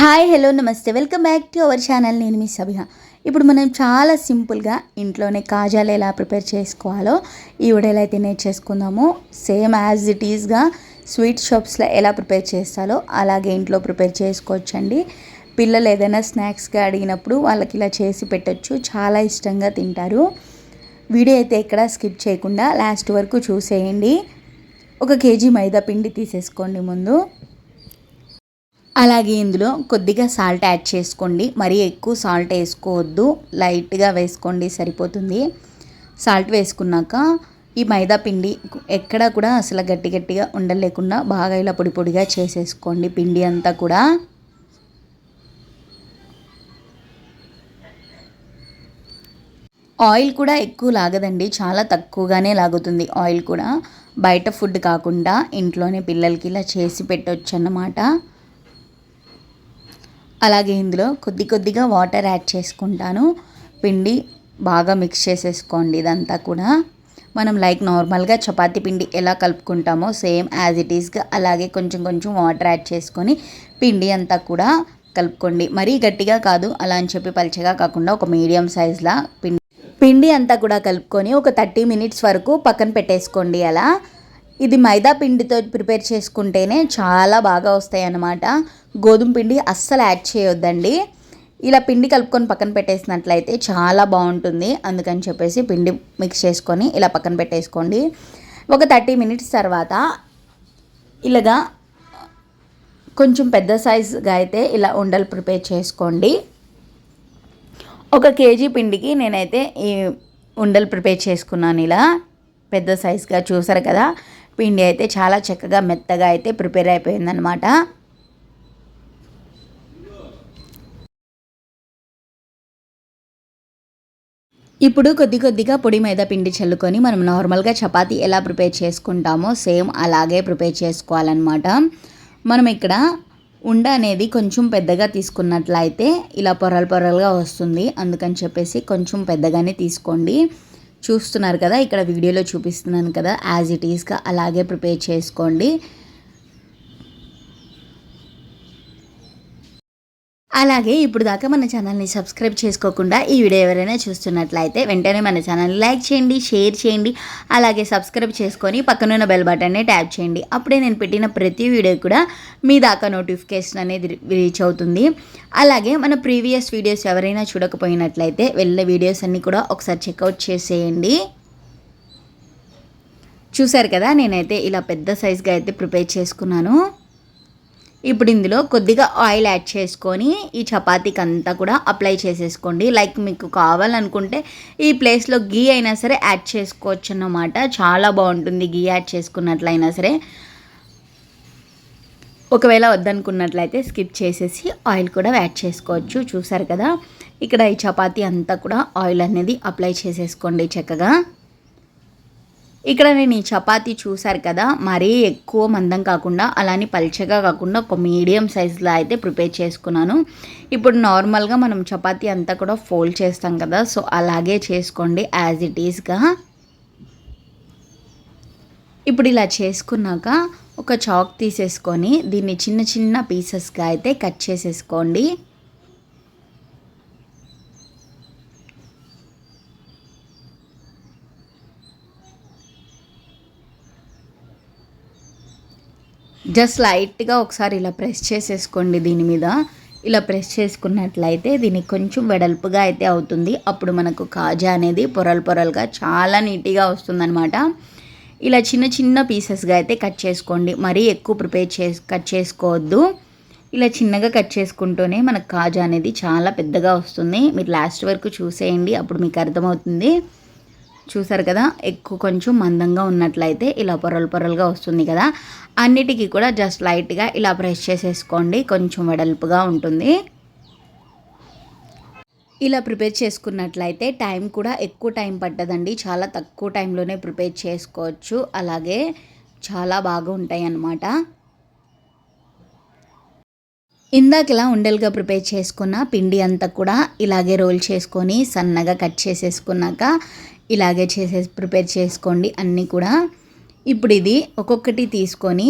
Hi hello నమస్తే. Welcome back to our channel. నేను మీ సభిహ ఇప్పుడు మనం చాలా సింపుల్గా ఇంట్లోనే కాజాలు ఎలా ప్రిపేర్ చేసుకోవాలో ఈ వీడియోలో అయితే నేర్చేసుకుందాము సేమ్ యాజ్ ఇట్ ఈస్గా స్వీట్ షాప్స్లో ఎలా ప్రిపేర్ చేస్తాలో అలాగే ఇంట్లో ప్రిపేర్ చేసుకోవచ్చండి. పిల్లలు ఏదైనా స్నాక్స్గా అడిగినప్పుడు వాళ్ళకి ఇలా చేసి పెట్టచ్చు. చాలా ఇష్టంగా తింటారు. వీడియో అయితే ఎక్కడ స్కిప్ చేయకుండా లాస్ట్ వరకు చూసేయండి. ఒక కేజీ మైదా పిండి తీసేసుకోండి ముందు. అలాగే ఇందులో కొద్దిగా సాల్ట్ యాడ్ చేసుకోండి. మరీ ఎక్కువ సాల్ట్ వేసుకోవద్దు. లైట్గా వేసుకోండి సరిపోతుంది. సాల్ట్ వేసుకున్నాక ఈ మైదా పిండి ఎక్కడ కూడా అసలు గట్టి గట్టిగా ఉండలేకుండా బాగా ఇలా పొడి పొడిగా చేసేసుకోండి పిండి అంతా కూడా. ఆయిల్ కూడా ఎక్కువ లాగదండి. చాలా తక్కువగానే లాగుతుంది ఆయిల్ కూడా. బయట ఫుడ్ కాకుండా ఇంట్లోనే పిల్లలకి ఇలా చేసి పెట్టవచ్చు అన్నమాట అలాగే ఇందులో కొద్ది కొద్దిగా వాటర్ యాడ్ చేసుకుంటాను. పిండి బాగా మిక్స్ చేసేసుకోండి ఇదంతా కూడా. మనం లైక్ నార్మల్గా చపాతీ పిండి ఎలా కలుపుకుంటామో సేమ్ యాజ్ ఇట్ ఈస్గా అలాగే కొంచెం కొంచెం వాటర్ యాడ్ చేసుకొని పిండి అంతా కూడా కలుపుకోండి. మరీ గట్టిగా కాదు అలా అని చెప్పి పలుచగా కాకుండా ఒక మీడియం సైజ్లా పిండి పిండి అంతా కూడా కలుపుకొని ఒక థర్టీ మినిట్స్ వరకు పక్కన పెట్టేసుకోండి అలా. ఇది మైదా పిండితో ప్రిపేర్ చేసుకుంటేనే చాలా బాగా వస్తాయి అన్నమాట గోధుమ పిండి అస్సలు యాడ్ చేయొద్దండి. ఇలా పిండి కలుపుకొని పక్కన పెట్టేసినట్లయితే చాలా బాగుంటుంది. అందుకని చెప్పేసి పిండి మిక్స్ చేసుకొని ఇలా పక్కన పెట్టేసుకోండి. ఒక థర్టీ మినిట్స్ తర్వాత ఇలాగా కొంచెం పెద్ద సైజుగా అయితే ఇలా ఉండలు ప్రిపేర్ చేసుకోండి. ఒక కేజీ పిండికి నేనైతే ఈ ఉండలు ప్రిపేర్ చేసుకున్నాను ఇలా. పెద్ద సైజుగా చూసారు కదా. పిండి అయితే చాలా చక్కగా మెత్తగా అయితే ప్రిపేర్ అయిపోయిందనమాట ఇప్పుడు కొద్ది కొద్దిగా పొడి మీద పిండి చల్లుకొని మనం నార్మల్గా చపాతీ ఎలా ప్రిపేర్ చేసుకుంటామో సేమ్ అలాగే ప్రిపేర్ చేసుకోవాలన్నమాట. మనం ఇక్కడ ఉండ అనేది కొంచెం పెద్దగా తీసుకున్నట్లయితే ఇలా పొరలు పొరలుగా వస్తుంది. అందుకని చెప్పేసి కొంచెం పెద్దగానే తీసుకోండి. చూస్తున్నారు కదా ఇక్కడ వీడియోలో చూపిస్తున్నాను కదా యాజ్ ఇట్ ఈస్గా అలాగే ప్రిపేర్ చేసుకోండి. అలాగే ఇప్పుడు దాకా మన ఛానల్ని సబ్స్క్రైబ్ చేసుకోకుండా ఈ వీడియో ఎవరైనా చూస్తున్నట్లయితే వెంటనే మన ఛానల్ని లైక్ చేయండి షేర్ చేయండి అలాగే సబ్స్క్రైబ్ చేసుకొని పక్కనున్న బెల్ బటన్ని ట్యాప్ చేయండి. అప్పుడే నేను పెట్టిన ప్రతి వీడియో కూడా మీ దాకా నోటిఫికేషన్ అనేది రీచ్ అవుతుంది. అలాగే మన ప్రీవియస్ వీడియోస్ ఎవరైనా చూడకపోయినట్లయితే వెళ్ళిన వీడియోస్ అన్నీ కూడా ఒకసారి చెక్అవుట్ చేసేయండి. చూసారు కదా నేనైతే ఇలా పెద్ద సైజ్గా అయితే ప్రిపేర్ చేసుకున్నాను. ఇప్పుడు ఇందులో కొద్దిగా ఆయిల్ యాడ్ చేసుకొని ఈ చపాతీకి అంతా కూడా అప్లై చేసేసుకోండి. లైక్ మీకు కావాలనుకుంటే ఈ ప్లేస్లో గీ అయినా సరే యాడ్ చేసుకోవచ్చు అన్నమాట చాలా బాగుంటుంది గీ యాడ్ చేసుకున్నట్లయినా సరే. ఒకవేళ వద్దనుకున్నట్లయితే స్కిప్ చేసేసి ఆయిల్ కూడా యాడ్ చేసుకోవచ్చు. చూసారు కదా? ఇక్కడ ఈ చపాతీ అంతా కూడా ఆయిల్ అనేది అప్లై చేసేసుకోండి చక్కగా. ఇక్కడ నేను ఈ చపాతీ చూసారు కదా మరీ ఎక్కువ మందం కాకుండా అలానే పల్చగా కాకుండా ఒక మీడియం సైజులో అయితే ప్రిపేర్ చేసుకున్నాను. ఇప్పుడు నార్మల్గా మనం చపాతీ అంతా కూడా ఫోల్డ్ చేస్తాం కదా సో అలాగే చేసుకోండి యాజ్ ఇట్ ఈస్గా ఇప్పుడు ఇలా చేసుకున్నాక ఒక చాక్ తీసేసుకొని దీన్ని చిన్న చిన్న పీసెస్గా అయితే కట్ చేసేసుకోండి. జస్ట్ లైట్గా ఒకసారి ఇలా ప్రెస్ చేసేసుకోండి దీని మీద. ఇలా ప్రెస్ చేసుకున్నట్లయితే దీనికి కొంచెం వెడల్పుగా అయితే అవుతుంది. అప్పుడు మనకు కాజా అనేది పొరలు పొరలుగా చాలా నీట్గా వస్తుందన్నమాట. ఇలా చిన్న చిన్న పీసెస్గా అయితే కట్ చేసుకోండి. మరీ ఎక్కువ ప్రిపేర్ చేసి కట్ చేసుకోవద్దు. ఇలా చిన్నగా కట్ చేసుకుంటూనే మనకు కాజా అనేది చాలా పెద్దగా వస్తుంది. మీరు లాస్ట్ వరకు చూసేయండి. అప్పుడు మీకు అర్థమవుతుంది. చూసారు కదా ఎక్కువ కొంచెం మందంగా ఉన్నట్లయితే ఇలా పొరలు పొరలుగా వస్తుంది కదా. అన్నిటికీ కూడా జస్ట్ లైట్గా ఇలా ప్రెస్ చేసేసుకోండి కొంచెం వెడల్పుగా ఉంటుంది. ఇలా ప్రిపేర్ చేసుకున్నట్లయితే టైం కూడా ఎక్కువ టైం పట్టదండి. చాలా తక్కువ టైంలోనే ప్రిపేర్ చేసుకోవచ్చు. అలాగే చాలా బాగా ఉంటాయి అన్నమాట. ఇందాకలా ఉండలుగా ప్రిపేర్ చేసుకున్న పిండి అంతా కూడా ఇలాగే రోల్ చేసుకొని సన్నగా కట్ చేసేసుకున్నాక ఇలాగే చేసే ప్రిపేర్ చేసుకోండి అన్నీ కూడా. ఇప్పుడు ఇది ఒక్కొక్కటి తీసుకొని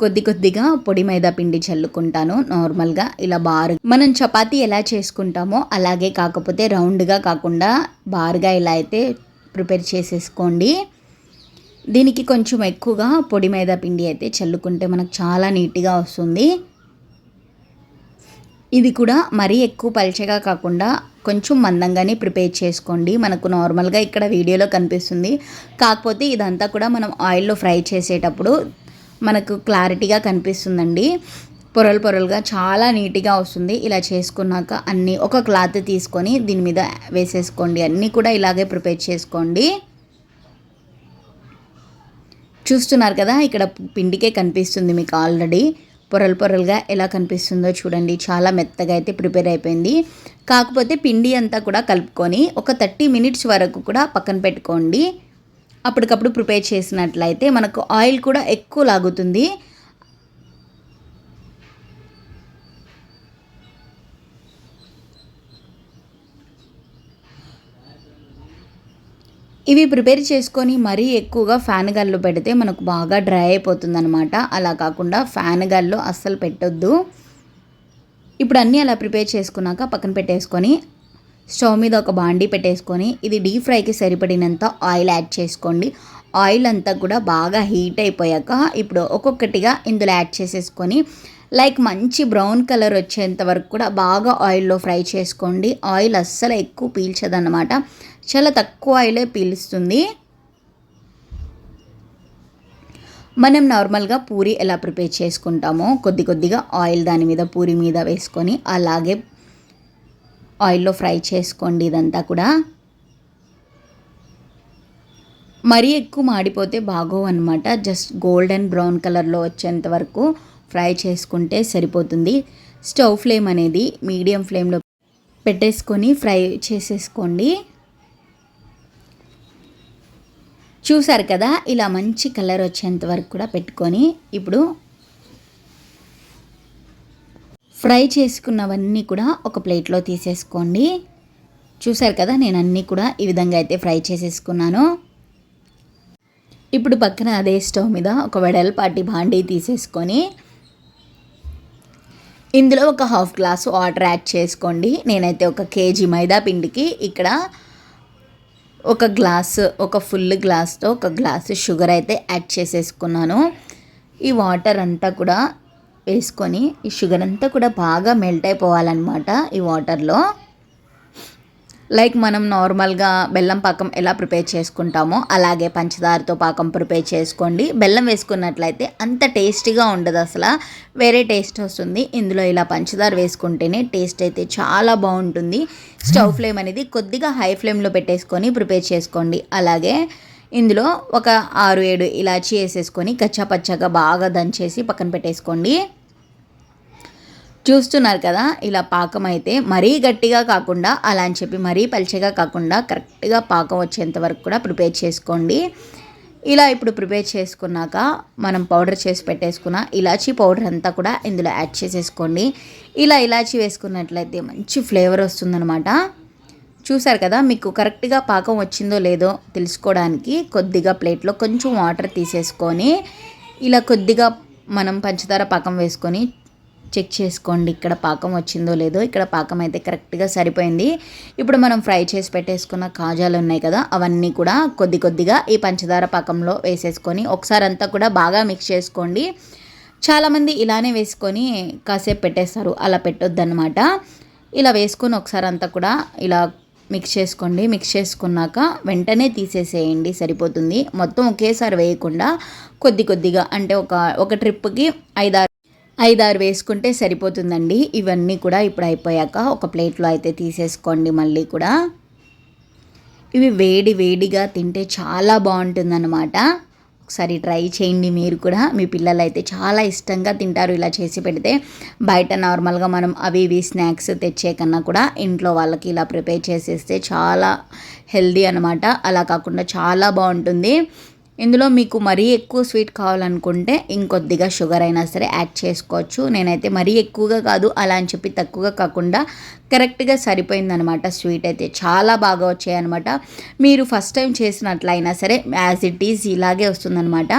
కొద్ది కొద్దిగా పొడి మైదా పిండి చల్లుకుంటాను నార్మల్గా ఇలా బారు. మనం చపాతీ ఎలా చేసుకుంటామో అలాగే కాకపోతే రౌండ్గా కాకుండా బారుగా ఇలా అయితే ప్రిపేర్ చేసేసుకోండి. దీనికి కొంచెం ఎక్కువగా పొడి మైదా పిండి అయితే చల్లుకుంటే మనకు చాలా నీట్గా వస్తుంది. ఇది కూడా మరీ ఎక్కువ పల్చగా కాకుండా కొంచెం మందంగానే ప్రిపేర్ చేసుకోండి. మనకు నార్మల్గా ఇక్కడ వీడియోలో కనిపిస్తుంది. కాకపోతే ఇదంతా కూడా మనం ఆయిల్లో ఫ్రై చేసేటప్పుడు మనకు క్లారిటీగా కనిపిస్తుందండి. పొరలు పొరలుగా చాలా నీట్గా వస్తుంది. ఇలా చేసుకున్నాక అన్నీ ఒక క్లాత్ తీసుకొని దీని మీద వేసేసుకోండి. అన్నీ కూడా ఇలాగే ప్రిపేర్ చేసుకోండి. చూస్తున్నారు కదా ఇక్కడ పిండికే కనిపిస్తుంది మీకు ఆల్రెడీ. పొరలు పొరలుగా ఎలా కనిపిస్తుందో చూడండి. చాలా మెత్తగా అయితే ప్రిపేర్ అయిపోయింది. కాకపోతే పిండి అంతా కూడా కలుపుకొని ఒక థర్టీ మినిట్స్ వరకు కూడా పక్కన పెట్టుకోండి. అప్పటికప్పుడు ప్రిపేర్ చేసినట్లయితే మనకు ఆయిల్ కూడా ఎక్కువ లాగుతుంది. ఇవి ప్రిపేర్ చేసుకొని మరీ ఎక్కువగా ఫ్యాన్ గల్లో పెడితే మనకు బాగా డ్రై అయిపోతుంది అనమాట అలా కాకుండా ఫ్యాన్ గల్లో అస్సలు పెట్టొద్దు. ఇప్పుడు అన్నీ అలా ప్రిపేర్ చేసుకున్నాక పక్కన పెట్టేసుకొని స్టవ్ మీద ఒక బాండీ పెట్టేసుకొని ఇది డీప్ ఫ్రైకి సరిపడినంత ఆయిల్ యాడ్ చేసుకోండి. ఆయిల్ అంతా కూడా బాగా హీట్ అయిపోయాక ఇప్పుడు ఒక్కొక్కటిగా ఇందులో యాడ్ చేసేసుకొని లైక్ మంచి బ్రౌన్ కలర్ వచ్చేంత వరకు కూడా బాగా ఆయిల్లో ఫ్రై చేసుకోండి. ఆయిల్ అస్సలు ఎక్కువ పీల్చదన్నమాట. చాలా తక్కువ ఆయిలే పీలుస్తుంది. మనం నార్మల్గా పూరి ఎలా ప్రిపేర్ చేసుకుంటామో కొద్ది కొద్దిగా ఆయిల్ దాని మీద పూరి మీద వేసుకొని అలాగే ఆయిల్లో ఫ్రై చేసుకోండి ఇదంతా కూడా. మరీ ఎక్కువ మాడిపోతే బాగోవు అనమాట జస్ట్ గోల్డెన్ బ్రౌన్ కలర్లో వచ్చేంత వరకు ఫ్రై చేసుకుంటే సరిపోతుంది. స్టవ్ ఫ్లేమ్ అనేది మీడియం ఫ్లేమ్లో పెట్టేసుకొని ఫ్రై చేసేసుకోండి. చూసారు కదా ఇలా మంచి కలర్ వచ్చేంత వరకు కూడా పెట్టుకొని ఇప్పుడు ఫ్రై చేసుకున్నవన్నీ కూడా ఒక ప్లేట్లో తీసేసుకోండి. చూసారు కదా నేను అన్నీ కూడా ఈ విధంగా అయితే ఫ్రై చేసేసుకున్నాను. ఇప్పుడు పక్కన అదే స్టవ్ మీద ఒక వెడల్పాటి భాండీ తీసేసుకొని ఇందులో ఒక హాఫ్ గ్లాస్ వాటర్ యాడ్ చేసుకోండి. నేనైతే ఒక కేజీ మైదా పిండికి ఇక్కడ ఒక గ్లాస్ ఒక ఫుల్ గ్లాస్తో ఒక గ్లాసు షుగర్ అయితే యాడ్ చేసేసుకున్నాను. ఈ వాటర్ అంతా కూడా వేసుకొని ఈ షుగర్ అంతా కూడా బాగా మెల్ట్ అయిపోవాలన్నమాట ఈ వాటర్లో. లైక్ మనం నార్మల్గా బెల్లం పాకం ఎలా ప్రిపేర్ చేసుకుంటామో అలాగే పంచదారతో పాకం ప్రిపేర్ చేసుకోండి. బెల్లం వేసుకున్నట్లయితే అంత టేస్టీగా ఉండదు అసలు. వేరే టేస్ట్ వస్తుంది. ఇందులో ఇలా పంచదార వేసుకుంటేనే టేస్ట్ అయితే చాలా బాగుంటుంది. స్టవ్ ఫ్లేమ్ అనేది కొద్దిగా హై ఫ్లేమ్లో పెట్టేసుకొని ప్రిపేర్ చేసుకోండి. అలాగే ఇందులో ఒక ఆరు ఏడు ఇలాచీ వేసేసుకొని కచ్చా పచ్చగా బాగా దంచేసి పక్కన పెట్టేసుకోండి. చూస్తున్నారు కదా ఇలా పాకం అయితే మరీ గట్టిగా కాకుండా అలా అని చెప్పి మరీ పలిచగా కాకుండా కరెక్ట్గా పాకం వచ్చేంత వరకు కూడా ప్రిపేర్ చేసుకోండి. ఇలా ఇప్పుడు ప్రిపేర్ చేసుకున్నాక మనం పౌడర్ చేసి పెట్టేసుకున్న ఇలాచీ పౌడర్ అంతా కూడా ఇందులో యాడ్ చేసేసుకోండి. ఇలా ఇలాచీ వేసుకున్నట్లయితే మంచి ఫ్లేవర్ వస్తుందనమాట చూసారు కదా మీకు కరెక్ట్గా పాకం వచ్చిందో లేదో తెలుసుకోవడానికి కొద్దిగా ప్లేట్లో కొంచెం వాటర్ తీసేసుకొని ఇలా కొద్దిగా మనం పంచదార పాకం వేసుకొని చెక్ చేసుకోండి ఇక్కడ పాకం వచ్చిందో లేదో. ఇక్కడ పాకం అయితే కరెక్ట్గా సరిపోయింది. ఇప్పుడు మనం ఫ్రై చేసి పెట్టేసుకున్న కాజాలు ఉన్నాయి కదా అవన్నీ కూడా కొద్ది కొద్దిగా ఈ పంచదార పాకంలో వేసేసుకొని ఒకసారి అంతా కూడా బాగా మిక్స్ చేసుకోండి. చాలామంది ఇలానే వేసుకొని కాసేపు పెట్టేస్తారు. అలా పెట్టొద్దన్నమాట. ఇలా వేసుకొని ఒకసారి అంతా కూడా ఇలా మిక్స్ చేసుకోండి. మిక్స్ చేసుకున్నాక వెంటనే తీసేసేయండి సరిపోతుంది. మొత్తం ఒకేసారి వేయకుండా కొద్ది కొద్దిగా అంటే ఒక ఒక ట్రిప్కి ఐదారు ఐదారు వేసుకుంటే సరిపోతుందండి. ఇవన్నీ కూడా ఇప్పుడు అయిపోయాక ఒక ప్లేట్లో అయితే తీసేసుకోండి మళ్ళీ కూడా. ఇవి వేడి వేడిగా తింటే చాలా బాగుంటుందన్నమాట. ఒకసారి ట్రై చేయండి మీరు కూడా. మీ పిల్లలు అయితే చాలా ఇష్టంగా తింటారు ఇలా చేసి పెడితే. బయట నార్మల్గా మనం అవి ఇవి స్నాక్స్ తెచ్చే కన్నా కూడా ఇంట్లో వాళ్ళకి ఇలా ప్రిపేర్ చేసేస్తే చాలా హెల్దీ అనమాట అలా కాకుండా చాలా బాగుంటుంది. ఇందులో మీకు మరీ ఎక్కువ స్వీట్ కావాలనుకుంటే ఇంకొద్దిగా షుగర్ అయినా సరే యాడ్ చేసుకోవచ్చు. నేనైతే మరీ ఎక్కువగా కాదు అలా అని చెప్పి తక్కువగా కాకుండా కరెక్ట్గా సరిపోయిందనమాట స్వీట్ అయితే. చాలా బాగా వచ్చాయన్నమాట. మీరు ఫస్ట్ టైం చేసినట్లయినా సరే యాజ్ ఇట్ ఈజ్ ఇలాగే వస్తుందన్నమాట.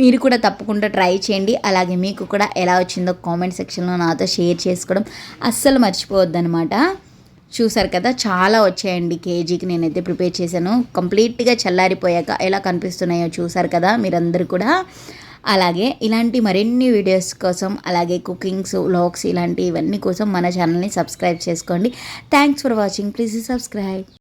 మీరు కూడా తప్పకుండా ట్రై చేయండి. అలాగే మీకు కూడా ఎలా వచ్చిందో కామెంట్ సెక్షన్లో నాతో షేర్ చేసుకోవడం అస్సలు మర్చిపోవద్దనమాట చూసారు కదా చాలా వచ్చాయండి కేజీకి నేనైతే ప్రిపేర్ చేశాను. కంప్లీట్గా చల్లారిపోయాక ఎలా కనిపిస్తున్నాయో చూసారు కదా మీరందరూ కూడా. అలాగే ఇలాంటి మరిన్ని వీడియోస్ కోసం అలాగే కుకింగ్స్ వ్లాగ్స్ ఇలాంటి ఇవన్నీ కోసం మన ఛానల్ని సబ్స్క్రైబ్ చేసుకోండి. Thanks for watching please subscribe